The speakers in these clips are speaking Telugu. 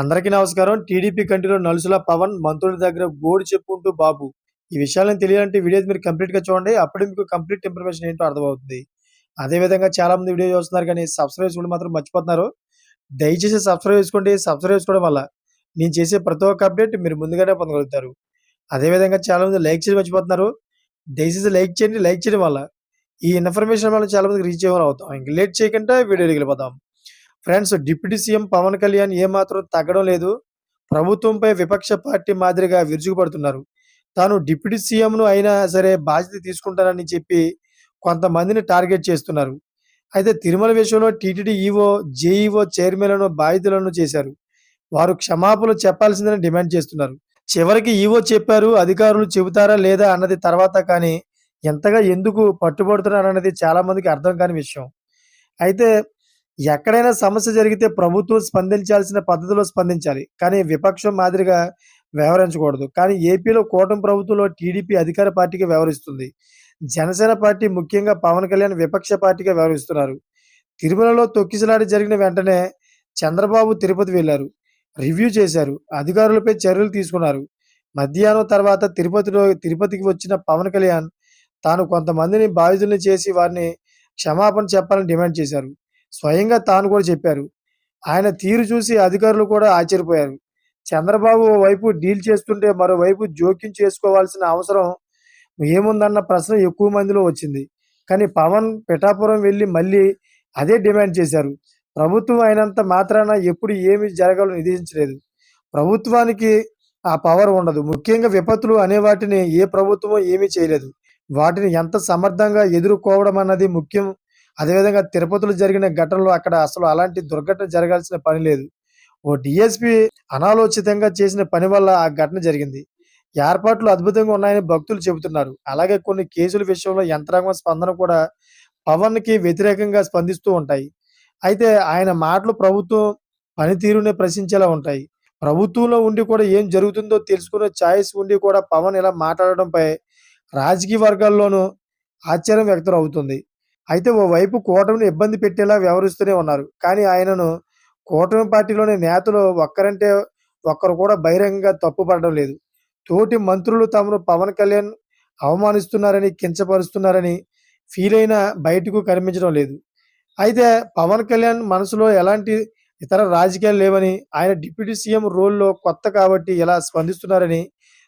అందరికీ నమస్కారం. టీడీపీ కంటిలో నలుసుల పవన్ మంత్రుల దగ్గర గోడు చెప్పుకుంటూ బాబు. ఈ విషయాలను తెలియాలంటే వీడియో మీరు కంప్లీట్గా చూడండి. అప్పుడే మీకు కంప్లీట్ ఇన్ఫర్మేషన్ ఏంటో అర్థమవుతుంది. అదే విధంగా చాలా మంది వీడియో చూస్తున్నారు కానీ సబ్స్క్రైబ్ చేసుకోవడం మాత్రం మర్చిపోతున్నారు. దయచేసి సబ్స్క్రైబ్ చేసుకోండి. సబ్స్క్రైబ్ చేసుకోవడం వల్ల నేను చేసే ప్రతి ఒక్క అప్డేట్ మీరు ముందుగానే పొందగలుగుతారు. అదే విధంగా చాలా మంది లైక్ చేయడం మర్చిపోతున్నారు. దయచేసి లైక్ చేయండి. లైక్ చేయడం వల్ల ఈ ఇన్ఫర్మేషన్ వల్ల చాలా మందికి రీచ్ అవ్వాలి అవుతాం ఇంక లేట్ చేయకుండా వీడియో వెళ్ళిపోతాం friends deputy CM Pawan Kalyan ఏమాత్రం తగ్గడం లేదు. ప్రభుత్వంపై విపక్ష పార్టీ మాదిరిగా విరుచుకుపడుతున్నారు. తాను డిప్యూటీ సీఎంను అయినా సరే బాధ్యత తీసుకుంటానని చెప్పి కొంతమందిని టార్గెట్ చేస్తున్నారు. అయితే తిరుమల విషయంలో టీటీడీ ఈవో జేఈఓ చైర్మన్లను బాధితులను చేశారు. వారు క్షమాపణలు చెప్పాల్సిందని డిమాండ్ చేస్తున్నారు. చివరికి ఈవో చెప్పారు అధికారులు చెబుతారా లేదా అన్నది తర్వాత కానీ ఎంతగా ఎందుకు పట్టుబడుతున్నారు అన్నది చాలామందికి అర్థం కాని విషయం. అయితే ఎక్కడైనా సమస్య జరిగితే ప్రభుత్వం స్పందించాల్సిన పద్ధతిలో స్పందించాలి. కానీ విపక్షం మాదిరిగా వ్యవహరించకూడదు. కానీ ఏపీలో కూటమి ప్రభుత్వంలో టీడీపీ అధికార పార్టీకి వ్యవహరిస్తుంది. జనసేన పార్టీ ముఖ్యంగా పవన్ కళ్యాణ్ విపక్ష పార్టీగా వ్యవహరిస్తున్నారు. తిరుమలలో తొక్కిసలాడి జరిగిన వెంటనే చంద్రబాబు తిరుపతి వెళ్ళారు రివ్యూ చేశారు. అధికారులపై చర్యలు తీసుకున్నారు. మధ్యాహ్నం తర్వాత తిరుపతిలో తిరుపతికి వచ్చిన పవన్ కళ్యాణ్ తాను కొంతమందిని బాధితుల్ని చేసి వారిని క్షమాపణ చెప్పాలని డిమాండ్ చేశారు. స్వయంగా తాను కూడా చెప్పారు. ఆయన తీరు చూసి అధికారులు కూడా ఆశ్చర్యపోయారు. చంద్రబాబు ఓ వైపు డీల్ చేస్తుంటే మరోవైపు జోక్యం చేసుకోవాల్సిన అవసరం ఏముందన్న ప్రశ్న ఎక్కువ మందిలో వచ్చింది. కానీ పవన్ పిఠాపురం వెళ్ళి మళ్ళీ అదే డిమాండ్ చేశారు. ప్రభుత్వం అయినంత మాత్రాన ఎప్పుడు ఏమి జరగాలో నిర్దేశించలేదు ప్రభుత్వానికి ఆ పవర్ ఉండదు. ముఖ్యంగా విపత్తులు అనే వాటిని ఏ ప్రభుత్వం ఏమీ చేయలేదు. వాటిని ఎంత సమర్థంగా ఎదుర్కోవడం అన్నది ముఖ్యం అదేవిధంగా తిరుపతిలో జరిగిన ఘటనలో అక్కడ అసలు అలాంటి దుర్ఘటన జరగాల్సిన పని లేదు. ఓ డిఎస్పి అనాలోచితంగా చేసిన పని వల్ల ఆ ఘటన జరిగింది. ఏర్పాట్లు అద్భుతంగా ఉన్నాయని భక్తులు చెబుతున్నారు. అలాగే కొన్ని కేసుల విషయంలో యంత్రాంగం స్పందన కూడా పవన్కి వ్యతిరేకంగా స్పందిస్తూ ఉంటాయి. అయితే ఆయన మాటలు ప్రభుత్వం పనితీరునే ప్రశ్నించేలా ఉంటాయి. ప్రభుత్వంలో ఉండి కూడా ఏం జరుగుతుందో తెలుసుకునే ఛాయిస్ ఉండి కూడా పవన్ ఇలా మాట్లాడడంపై రాజకీయ వర్గాల్లోనూ ఆశ్చర్యం వ్యక్తం అవుతుంది. అయితే ఓవైపు కూటమిని ఇబ్బంది పెట్టేలా వ్యవహరిస్తూనే ఉన్నారు. కానీ ఆయనను కూటమి పార్టీలోని నేతలు ఒక్కరంటే ఒక్కరు కూడా బహిరంగంగా తప్పుపడడం లేదు. తోటి మంత్రులు తమను పవన్ కళ్యాణ్ అవమానిస్తున్నారని కించపరుస్తున్నారని ఫీల్ అయినా బయటకు కనిపించడం లేదు. అయితే పవన్ కళ్యాణ్ మనసులో ఎలాంటి ఇతర రాజకీయాలు లేవని ఆయన డిప్యూటీ సీఎం రోల్లో కొత్త కాబట్టి ఇలా స్పందిస్తున్నారని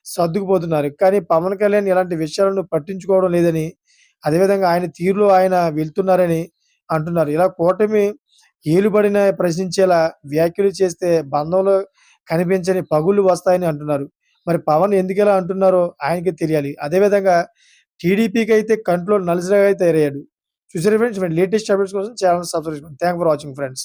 సర్దుకుపోతున్నారు. కానీ పవన్ కళ్యాణ్ ఇలాంటి విషయాలను పట్టించుకోవడం లేదని అదేవిధంగా ఆయన తీరులో ఆయన వెళ్తున్నారని అంటున్నారు. ఇలా కూటమి ఏలుబడిన ప్రశ్నించేలా వ్యాఖ్యలు చేస్తే బంధంలో కనిపించని పగుళ్ళు వస్తాయని అంటున్నారు. మరి పవన్ ఎందుకు ఇలా అంటున్నారో ఆయనకి తెలియాలి. అదేవిధంగా టీడీపీకి అయితే కంట్రోల్ నలుసరగా అయితే తయారయ్యాడు చూసారు ఫ్రెండ్స్ లేటెస్ట్ అప్డేట్స్ కోసం channel subscribe thank for watching friends